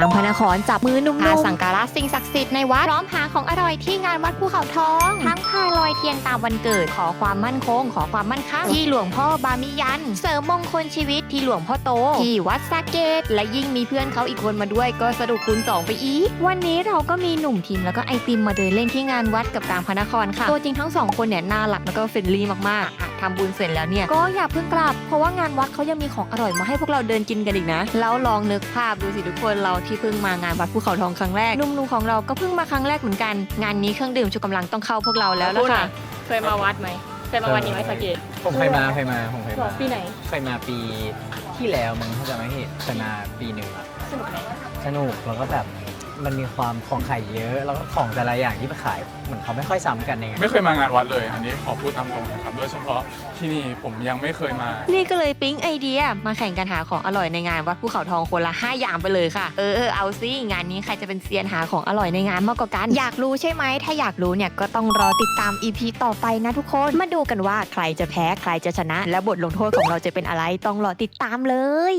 ตามพระนครจับมือหนุ่มพาๆสังการะสิ่งศักดิ์สิทธิ์ในวัดพร้อมหาของอร่อยที่งานวัดภูเขาทอง ทั้งพาลอยเทียนตามวันเกิด ขอความมั่นคง ขอความมั่นคั่งที่หลวงพ่อบามิยัน เสริมมงคลชีวิตที่หลวงพ่อโต ที่วัดสาเกต และยิ่งมีเพื่อนเขาอีกคนมาด้วยก็สะดุกคูณสองไปอีก วันนี้เราก็มีหนุ่มทีมแล้วก็ไอติมมาเดินเล่นที่งานวัดกับตามพระนครค่ะ ตัวจริงทั้งสองคนเนี่ยน่ารักแล้วก็เฟรนลี่มากๆอะ ทำบุญเสร็จแล้วเนี่ย ก็อย่าเพิ่งกลับ เพราะว่างานวัดเขายังมีของอร่อยมาให้พวกเราเดินกินกันอีกนะ แล้วลองนึกภาพดูสิทุกคนเราที่เพิ่งมางานวัดภูเขาทองครั้งแรกหนุ่มๆของเราก็เพิ่งมาครั้งแรกเหมือนกัน งานนี้เครื่องดื่มชูกำลังต้องเข้าพวกเราแล้วล่ะค่ะ เคยมาวัดไหมเคยมาวัดนี้ไหมสาเกตผมเคยมาเคยมาผมเคยบอมากปีไหนเคยมาปีที่แล้วมึงเข้าใจไหมพี่เคยมาปีหนึ่งอะสนุกไหมสนุกแล้วก็แบบ มันมีความของขายเยอะ แล้วก็ของแต่ละอย่างที่ไปขายเหมือนเขาไม่ค่อยซ้ำกันเองอะไม่เคยมางานวัดเลยอันนี้ขอพูดตามตรงนะครับโดยเฉพาะที่นี่ผมยังไม่เคยมา นี่ก็เลยปิ๊งไอเดีย มาแข่งกันหาของอร่อยในงานวัดภูเขาทองคนละ 5 อย่างไปเลยค่ะ เออเออเอาซิงานนี้ใครจะเป็นเซียนหาของอร่อยในงานมากกว่ากัน อยากรู้ใช่ไหมถ้าอยากรู้เนี่ยก็ต้องรอติดตาม EP ต่อไปนะทุกคน มาดูกันว่าใครจะแพ้ใครจะชนะ และบทลงโทษของเราจะเป็นอะไรต้องรอติดตามเลย